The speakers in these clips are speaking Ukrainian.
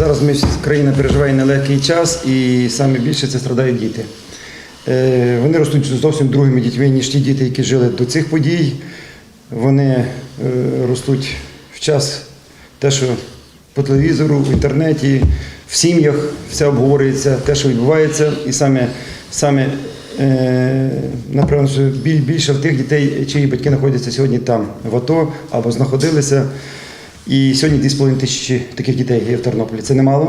зараз ми країна переживає нелегкий час і саме більше це страдають діти. Е, Вони ростуть зовсім другими дітьми, ніж ті діти, які жили до цих подій. Вони е, ростуть в час те, що по телевізору, в інтернеті, в сім'ях все обговорюється, те, що відбувається, і саме, саме е, напевно, більше в тих дітей, чиї батьки знаходяться сьогодні там, в АТО або знаходилися. І сьогодні 2,5 тисячі таких дітей є в Тернополі. Це немало.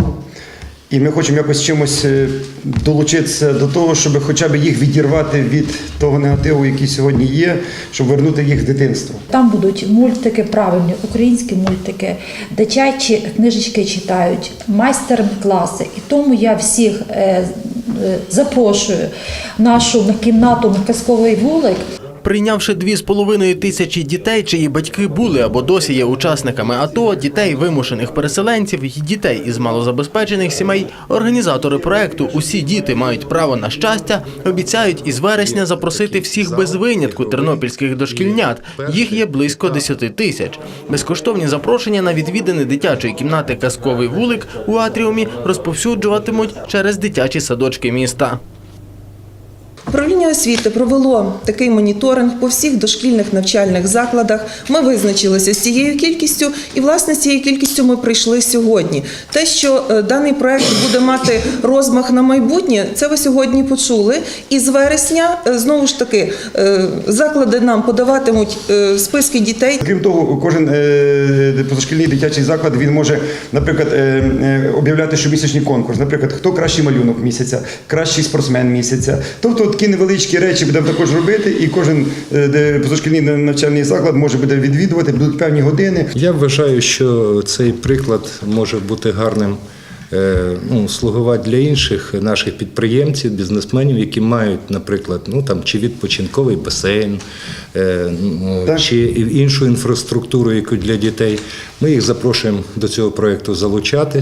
І ми хочемо якось чимось е, долучитися до того, щоб хоча б їх відірвати від того негативу, який сьогодні є, щоб вернути їх в дитинство. Там будуть мультики, правильні, українські мультики, дитячі книжечки читають, майстер-класи. І тому я всіх е, е, запрошую нашу кімнату казковий вулик. Прийнявши дві з половиною тисячі дітей, чиї батьки були або досі є учасниками АТО, дітей вимушених переселенців і дітей із малозабезпечених сімей, організатори проекту Усі діти мають право на щастя обіцяють із вересня запросити всіх без винятку тернопільських дошкільнят. Їх є близько 10 тисяч. Безкоштовні запрошення на відвідини дитячої кімнати Казковий вулик у атріумі розповсюджуватимуть через дитячі садочки міста. Управління освіти провело такий моніторинг по всіх дошкільних навчальних закладах. Ми визначилися з цією кількістю, і власне з цією кількістю ми прийшли сьогодні. Те, що е, даний проект буде мати розмах на майбутнє, це ви сьогодні почули. І з вересня е, знову ж таки е, заклади нам подаватимуть списки дітей. Крім того, кожен позашкільний дитячий заклад він може, наприклад, об'являти щомісячний конкурс. Наприклад, хто кращий малюнок місяця, кращий спортсмен місяця. Тобто такі невеличкі речі будемо також робити, і кожен е, позашкільний навчальний заклад може буде відвідувати, будуть певні години. Я вважаю, що цей приклад може бути гарним. е, Ну, слугувати для інших наших підприємців, бізнесменів, які мають, наприклад, ну там чи відпочинковий басейн, е, ну, Так. чи іншу інфраструктуру, яку для дітей. Ми їх запрошуємо до цього проекту залучатись.